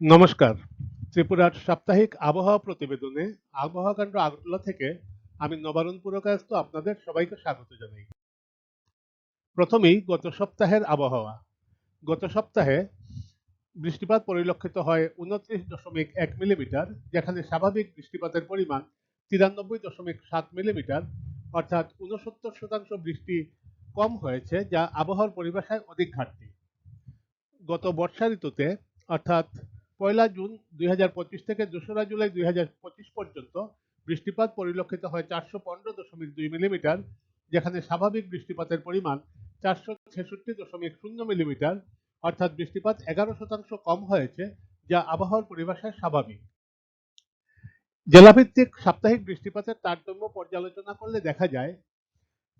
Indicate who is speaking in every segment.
Speaker 1: নমস্কার। ত্রিপুরার সাপ্তাহিক আবহাওয়া প্রতিবেদনে আবহাওয়া কেন্দ্র আগরতলা থেকে আমি নবারুণ পুরকায়স্থ আপনাদের সবাইকে স্বাগত জানাই। প্রথমেই গত সপ্তাহের আবহাওয়া। গত সপ্তাহে বৃষ্টিপাত পরিলক্ষিত হয় উনত্রিশ দশমিক এক মিলিমিটার, যেখানে স্বাভাবিক বৃষ্টিপাতের পরিমাণ তিরানব্বই দশমিক সাত মিলিমিটার, অর্থাৎ উনসত্তর শতাংশ বৃষ্টি কম হয়েছে, যা আবহাওয়ার পরিভাষায় অধিক ঘাটতি। গত বর্ষা ঋতুতে, অর্থাৎ পয়লা জুন দুই হাজার পঁচিশ থেকে দোসরা জুলাই দুই পর্যন্ত বৃষ্টিপাত পরিলক্ষিত হয় চারশো পনেরো দশমিক দুই মিলিমিটার, যেখানে স্বাভাবিক বৃষ্টিপাতের পরিমাণ চারশো ছেষট্টি দশমিক শূন্য মিলিমিটার, অর্থাৎ বৃষ্টিপাত এগারো শতাংশ কম হয়েছে, যা আবহাওয়ার পরিভাষায় স্বাভাবিক। জেলাভিত্তিক সাপ্তাহিক বৃষ্টিপাতের তারতম্য পর্যালোচনা করলে দেখা যায়,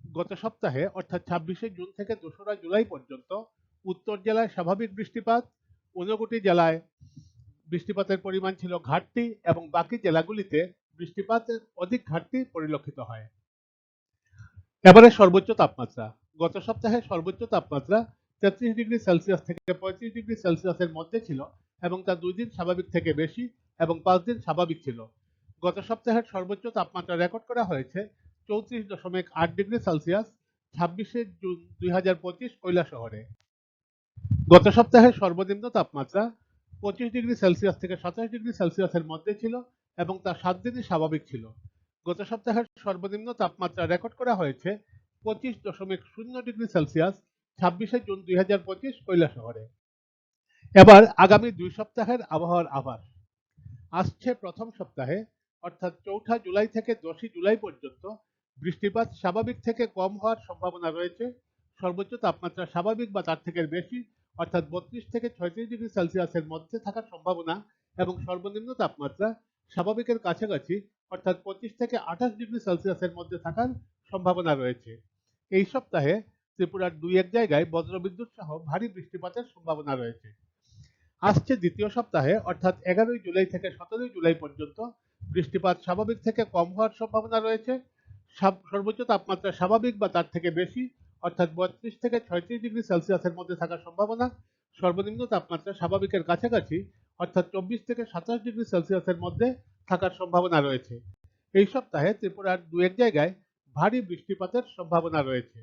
Speaker 1: গত সপ্তাহে, অর্থাৎ ছাব্বিশে জুন থেকে দোসরা জুলাই পর্যন্ত, উত্তর জেলায় স্বাভাবিক বৃষ্টিপাত, ঊনকোটি জেলায় বৃষ্টিপাতের পরিমাণ ছিল ঘাটতি এবং বাকি জেলাগুলিতে বৃষ্টিপাতের অধিক ঘাটতি পরিলক্ষিত হয়। এবারে সর্বোচ্চ তাপমাত্রা। গত সপ্তাহে সর্বোচ্চ তাপমাত্রা তেত্রিশ ডিগ্রি সেলসিয়াস থেকে পঁয়ত্রিশ ডিগ্রি সেলসিয়াসের মধ্যে ছিল এবং তা দুই দিন স্বাভাবিক থেকে বেশি এবং পাঁচ দিন স্বাভাবিক ছিল। গত সপ্তাহের সর্বোচ্চ তাপমাত্রা রেকর্ড করা হয়েছে চৌত্রিশ দশমিক আট ডিগ্রি সেলসিয়াস, ছাব্বিশে জুন দুই হাজার পঁচিশ কৈলা শহরে গত সপ্তাহের সর্বনিম্ন তাপমাত্রা পঁচিশ ডিগ্রি সেলসিয়াস থেকে সাতাশ ডিগ্রি সেলসিয়াসের মধ্যে ছিল এবং তা সাত দিনই স্বাভাবিক ছিল। গত সপ্তাহের সর্বনিম্ন তাপমাত্রা রেকর্ড করা হয়েছে পঁচিশ দশমিক শূন্য ডিগ্রি সেলসিয়াস ছাব্বিশে জুন দুই হাজার পঁচিশ কৈলা শহরে। এবার আগামী দুই সপ্তাহের আবহাওয়ার আভাস। আসছে প্রথম সপ্তাহে, অর্থাৎ চৌঠা জুলাই থেকে দশই জুলাই পর্যন্ত বৃষ্টিপাত স্বাভাবিক থেকে কম হওয়ার সম্ভাবনা রয়েছে। সর্বোচ্চ তাপমাত্রা স্বাভাবিক বা তার থেকে বেশি অর্থাৎ বত্রিশ থেকে ছয়ত্রিশ ডিগ্রি সেলসিয়াসের মধ্যে থাকার সম্ভাবনা এবং সর্বনিম্ন তাপমাত্রা স্বাভাবিকের কাছাকাছি, অর্থাৎ পঁচিশ থেকে আঠাশ ডিগ্রি সেলসিয়াসের মধ্যে থাকার সম্ভাবনা রয়েছে। এই সপ্তাহে ত্রিপুরার দুই এক জায়গায় বজ্রবিদ্যুৎ সহ ভারী বৃষ্টিপাতের সম্ভাবনা রয়েছে। আসছে দ্বিতীয় সপ্তাহে, অর্থাৎ এগারোই জুলাই থেকে সতেরোই জুলাই পর্যন্ত বৃষ্টিপাত স্বাভাবিক থেকে কম হওয়ার সম্ভাবনা রয়েছে। সর্বোচ্চ তাপমাত্রা স্বাভাবিক বা তার থেকে বেশি অর্থাৎ বত্রিশ থেকে ছয়ত্রিশ ডিগ্রি সেলসিয়াসের মধ্যে থাকার সম্ভাবনা, সর্বনিম্ন তাপমাত্রা স্বাভাবিকের কাছাকাছি, অর্থাৎ চব্বিশ থেকে সাতাশ ডিগ্রি সেলসিয়াসের মধ্যে থাকার সম্ভাবনা রয়েছে। এই সপ্তাহে ত্রিপুরার দু এক জায়গায় ভারী বৃষ্টিপাতের সম্ভাবনা রয়েছে।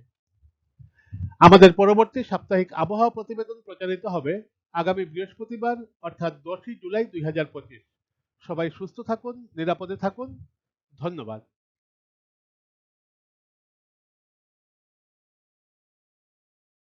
Speaker 1: আমাদের পরবর্তী সাপ্তাহিক আবহাওয়া প্রতিবেদন প্রচারিত হবে আগামী বৃহস্পতিবার, অর্থাৎ দশই জুলাই দুই হাজার পঁচিশ। সবাই সুস্থ থাকুন, নিরাপদে থাকুন। ধন্যবাদ।